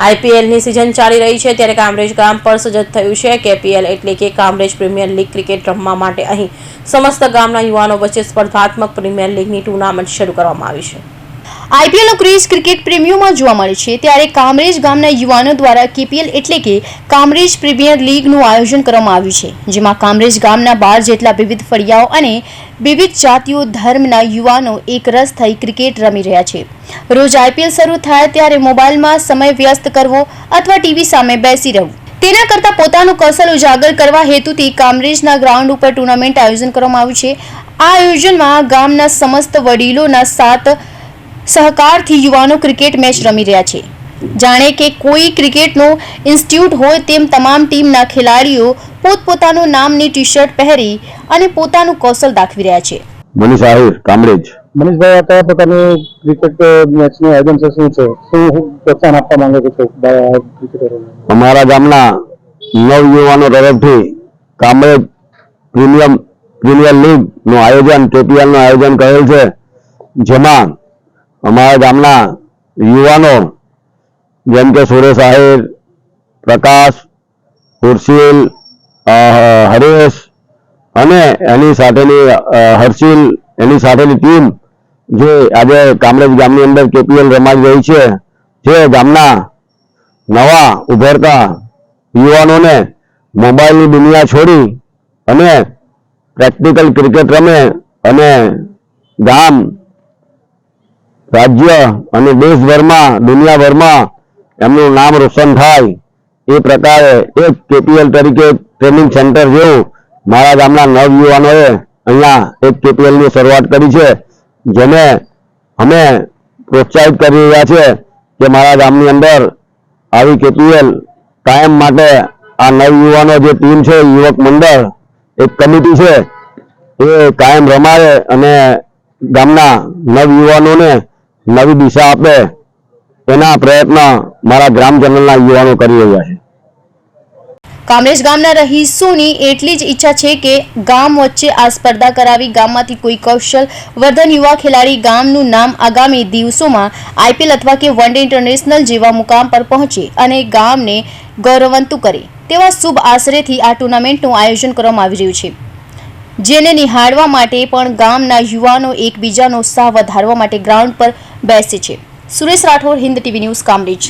આઈપીએલની સિઝન ચાલી રહી છે ત્યારે કામરેજ ગામ પર સજ્જ થયું છે કેપીએલ એટલે કે કામરેજ પ્રીમિયર લીગ ક્રિકેટ રમવા માટે અહીં સમસ્ત ગામના યુવાનો વચ્ચે સ્પર્ધાત્મક પ્રીમિયર લીગની ટુર્નામેન્ટ શરૂ કરવામાં આવી છે. આઈપીએલનો ક્રેઝ ક્રિકેટ પ્રેમીઓમાં જોવા મળે છે. ત્યારે કામરેજ ગામના યુવાનો દ્વારા કેપીએલ એટલે કે કામરેજ પ્રીમિયર લીગનું આયોજન કરવામાં આવ્યું છે, જેમાં કામરેજ ગામના બાર જેટલા વિવિધ ફળિયાઓ અને વિવિધ જાતિઓ ધર્મના યુવાનો એક થઈ ક્રિકેટ રમી રહ્યા છે. રોજ આઈપીએલ શરૂ થાય ત્યારે મોબાઈલમાં સમય વ્યસ્ત કરવો અથવા ટીવી સામે બેસી રહેવું. તેના કરતાં પોતાનું કૌશલ ઉજાગર કરવા હેતુથી કામરેજના ગ્રાઉન્ડ ઉપર ટુર્નામેન્ટ આયોજન કરવામાં આવ્યું છે. આ આયોજનમાં ગામના સમસ્ત વડીલોના સાત સહકારથી યુવાનો ક્રિકેટ મેચ રમી રહ્યા છે. જાણે કે કોઈ ક્રિકેટનો ઇન્સ્ટિટ્યૂટ હોય તેમ તમામ ટીમના ખેલાડીઓ પોતપોતાનું નામની ટી શર્ટ પહેરી અને પોતાનું કૌશલ દાખવી રહ્યા છે. મનીષ આહિર કામરેજ. મનીષભાઈ આ કયા પ્રકારની ક્રિકેટ મેચનું આયોજન છે શું છે? શું પ્રોત્સાહન આપવા માંગો છો ક્રિકેટરોને? અમારા ગામના નવ યુવાનો તરફથી કામરેજ પ્રીમિયમ પ્રીમિયર લીગનું આયોજન કેપીએલનું આયોજન કરેલ છે જેમાં અમારા ગામના યુવાનો, જેમ કે સુરેશ આહિર પ્રકાશ ખુરશીલ હરેશ અને એની સાથેની હર્ષિલ, એની સાથેની ટીમ જે આજે કામરેજ ગામની અંદર કેપીએલ રમાઈ રહી છે, જે ગામના નવા ઉભરતા યુવાનોને મોબાઈલની દુનિયા છોડી અને પ્રેક્ટિકલ ક્રિકેટ રમે અને ગામ રાજ્ય અને દેશભરમાં, દુનિયાભરમાં એમનું નામ રોશન થાય. એ પ્રકારે એક કેપીએલ તરીકે ટ્રેનિંગ સેન્ટર જેવું મારા ગામના નવયુવાનોએ અહીંયા એક કેપીએલની શરૂઆત કરી છે, જેને અમે પ્રોત્સાહિત કરી રહ્યા છે કે મારા ગામની અંદર આવી કેપીએલ કાયમ માટે આ નવયુવાનો જે ટીમ છે, યુવક મંડળ, એક કમિટી છે, એ કાયમ રમાડે અને ગામના નવયુવાનોને નવી દિશા આપે એના પ્રયત્ન મારા ગ્રામજનોના યુવાનો કરી રહ્યા છે. કામરેજ ગામના રહીશોની એટલી જ ઈચ્છા છે કે ગામ વચ્ચે આ સ્પર્ધા કરાવી. ગામમાંથી કોઈ કૌશલ વર્ધન યુવા ખેલાડી ગામનું નામ આગામી દિવસોમાં આઈપીએલ અથવા કે વન ડે ઇન્ટરનેશનલ જેવા મુકામ પર પહોંચે અને ગામને ગૌરવંતું કરે. તેવા શુભ આશરેથી આ ટુર્નામેન્ટનું આયોજન કરવામાં આવી રહ્યું છે. જેને નિહાળવા માટે પણ ગામના યુવાનો એકબીજાનો ઉત્સાહ વધારવા માટે ગ્રાઉન્ડ પર બેસે છે. Suresh Rathod, Hind TV news, Kamrej.